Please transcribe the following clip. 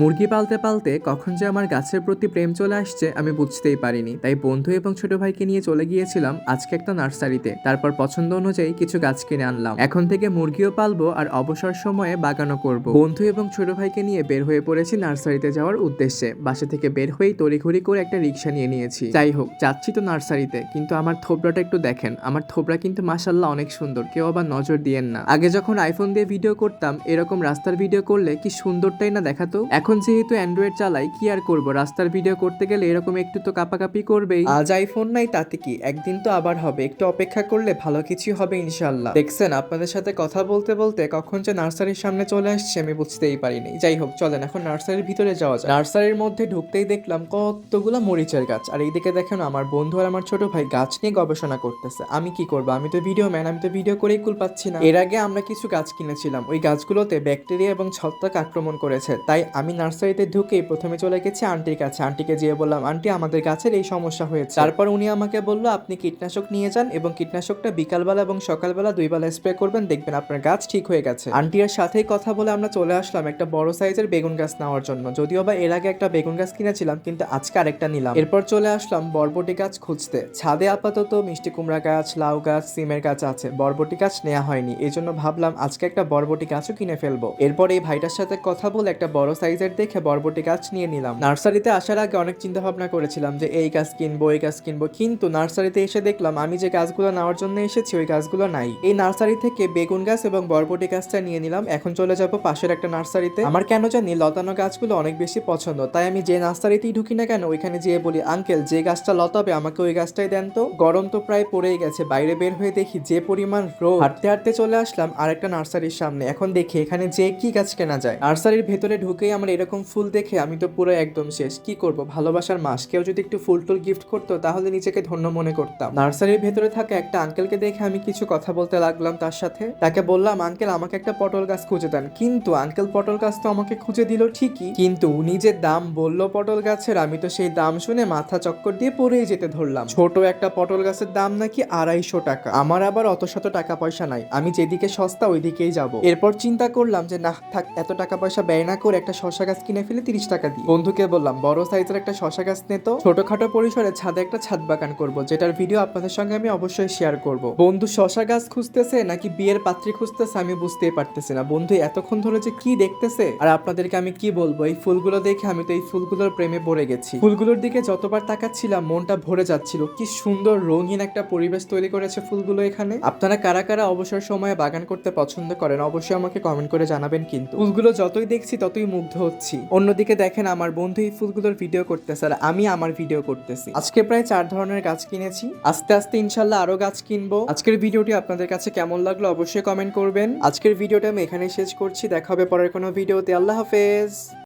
মুরগি পালতে পালতে কখন যে আমার গাছের প্রতি প্রেম চলে আসছে, আমি বুঝতেই পারিনি। তাই বন্ধু এবং ছোট ভাইকে নিয়ে চলে গিয়েছিলাম আজকে একটা নার্সারিতে। তারপর পছন্দ অনুযায়ী কিছু গাছ কিনে আনলাম। এখন থেকে মুরগিও পালবো আর অবসর সময়ে বাগানও করব। বন্ধু এবং ছোট ভাইকে নিয়ে বের হয়ে পড়েছি নার্সারিতে যাওয়ার উদ্দেশ্যে। বাসা থেকে বের হয়েই তড়িঘড়ি করে একটা রিক্সা নিয়ে নিয়েছি। যাই হোক, যাচ্ছি তো নার্সারিতে, কিন্তু আমার থোবরাটা একটু দেখেন। আমার থোবরা কিন্তু মাসাল্লাহ অনেক সুন্দর, কেউ আবার নজর দিয়েন না। আগে যখন আইফোন দিয়ে ভিডিও করতাম, এরকম রাস্তার ভিডিও করলে কি সুন্দরটাই না দেখাতো? এখন যেহেতু অ্যান্ড্রয়েড চালাই, কি আর করব? রাস্তার ভিডিও করতে গেলে এরকম একটু তো কাপাকাপি করবেই। আজ আইফোন নাই, তাতে কি? একদিন তো আবার হবে। একটু অপেক্ষা করলে ভালো কিছু হবে ইনশাল্লাহ দেখছেন, আপনাদের সাথে কথা বলতে বলতে কখন যে নার্সারির সামনে চলে আসছে আমি বুঝতেই পারিনি। যাই হোক, চলেন, এখন নার্সারির ভিতরে যাওয়া যায় নার্সারির মধ্যে ঢুকতেই দেখলাম কতগুলো মরিচের গাছ। আর এইদিকে দেখেন, আমার বন্ধু আর আমার ছোট ভাই গাছ নিয়ে গবেষণা করতেছে। আমি কি করব? আমি তো ভিডিও ম্যান আমি তো ভিডিও করেই কুল পাচ্ছি না। এর আগে আমরা কিছু গাছ কিনেছিলাম। ওই গাছগুলোতে ব্যাকটেরিয়া এবং ছত্রাক আক্রমণ করেছে। তাই আমি নার্সারিতে ঢুকেই প্রথমে চলে গেছি আন্টির কাছে। আন্টিকে যেয়ে বললাম, আন্টি, আমাদের গাছের এই সমস্যা হয়েছে। তারপর উনি আমাকে বলল, আপনি কীটনাশক নিয়ে যান এবং কীটনাশকটা বিকালবেলা এবং সকালবেলা দুই বেলা স্প্রে করবেন, দেখবেন আপনার গাছ ঠিক হয়ে গেছে। আন্টির সাথেই কথা বলে আমরা চলে আসলাম একটা বড় সাইজের বেগুন গাছ নেওয়ার জন্য। যদিও বা এর আগে একটা বেগুন গাছ কিনেছিলাম, কিন্তু আজকে আরেকটা নিলাম। এরপর চলে আসলাম বরবটি গাছ খুঁজতে। ছাদে আপাতত মিষ্টি কুমড়া গাছ, লাউ গাছ, সিমের গাছ আছে। বরবটি গাছ নেওয়া হয়নি। এই জন্য ভাবলাম, আজকে একটা বরবটি গাছও কিনে ফেলব। এরপর এই ভাইটার সাথে কথা বলে একটা বড় সাইজের দেখে বরবটি গাছ নিয়ে নিলাম। নার্সারিতে আসার আগে অনেক চিন্তা ভাবনা করেছিলাম যে, এই গাছ কিনবো, এই গাছ কিনবো। কিন্তু নার্সারিতে এসে দেখলাম, আমি যে গাছগুলো নেওয়ার জন্য এসেছি, ওই গাছগুলো নাই। এই নার্সারি থেকে বেগুন গাছ এবং বরবটি গাছটা নিয়ে নিলাম। এখন চলে যাব পাশের একটা নার্সারিতে। আমার কেন জানি লতানো গাছগুলো অনেক বেশি পছন্দ। তাই আমি যে নার্সারিতেই ঢুকি না কেন, ওইখানে যেয়ে বলি, আঙ্কেল, যে গাছটা লতাবে, আমাকে ওই গাছটাই দেন তো। গরম তো প্রায় পড়েই গেছে। বাইরে বের হয়ে দেখি যে পরিমাণ রোদ। হাঁটতে হাঁটতে চলে আসলাম আরেকটা নার্সারির সামনে। এখন দেখি এখানে যে কি গাছ কেনা যায়। নার্সারির ভেতরে ঢুকেই আমার এরকম ফুল দেখে আমি তো পুরো একদম শেষ। কি করব? ভালোবাসার মাস। কেউ যদি একটু ফুল টুল গিফট করতো, তাহলে নিজেকে ধন্য মনে করতাম। নার্সারির ভেতরে থাকা একটা আঙ্কেলকে দেখে আমি কিছু কথা বলতে লাগলাম তার সাথে। তাকে বললাম আঙ্কেল আমাকে একটা পটল গাছ খুঁজে দেন। কিন্তু আঙ্কেল পটল গাছ তো আমাকে খুঁজে দিল ঠিকই। কিন্তু উনি যে দাম বলল পটল গাছের। আমি তো সেই দাম শুনে মাথা চক্কর দিয়ে পড়েই যেতে ধরলাম। ছোট একটা পটল গাছের দাম নাকি আড়াইশো টাকা। আমার আবার অত শত টাকা পয়সা নাই। আমি যেদিকে সস্তা, ওইদিকেই যাব। এরপর চিন্তা করলাম যে না থাক, এত টাকা পয়সা ব্যয় না করে একটা শশা গাছ কিনে ফেলে তিরিশ টাকা দিই বন্ধুকে বললাম, বড় সাইজের একটা শশা গাছ নে তো। ছোটখাটো পরিসরে ছাদে একটা ছাদ বাগান করব, যেটার ভিডিও আপনাদের সঙ্গে আমি অবশ্যই শেয়ার করব। বন্ধু, শশা গাছ খুঁজতেছে নাকি বিয়ের পাত্রী খুঁজতেছে আমি বুঝতেই পারতেছি না। বন্ধু, এতক্ষণ ধরে যে কি দেখতেছে? আর আপনাদেরকে আমি কি বলব, এই ফুলগুলো দেখে আমি তো এই ফুলগুলোর প্রেমে পড়ে গেছি। ফুলগুলোর দিকে যতবার তাকাচ্ছিলাম, মনটা ভরে যাচ্ছিল। কি সুন্দর রঙিন একটা পরিবেশ তৈরি করেছে ফুলগুলো এখানে। আপনারা কারা কারা অবসর সময়ে বাগান করতে পছন্দ করেন, অবশ্যই আমাকে কমেন্ট করে জানাবেন কিন্তু। ফুলগুলো যতই দেখছি, ততই মুগ্ধ হচ্ছি অন্যদিকে দেখেন আমার বন্ধু এই ফুলগুলোর ভিডিও করতেছে আর আমি আমার ভিডিও করতেছি। আজকে প্রায় চার ধরনের গাছ কিনেছি। আস্তে আস্তে ইনশাল্লাহ আরও গাছ কিনবো। আজকের ভিডিওটি আপনাদের কাছে কেমন লাগল অবশ্যই কমেন্ট করবেন। আজকের ভিডিওটা আমি এখানে শেষ করছি। দেখা হবে পরের কোনো ভিডিওতে আল্লাহ হাফেজ।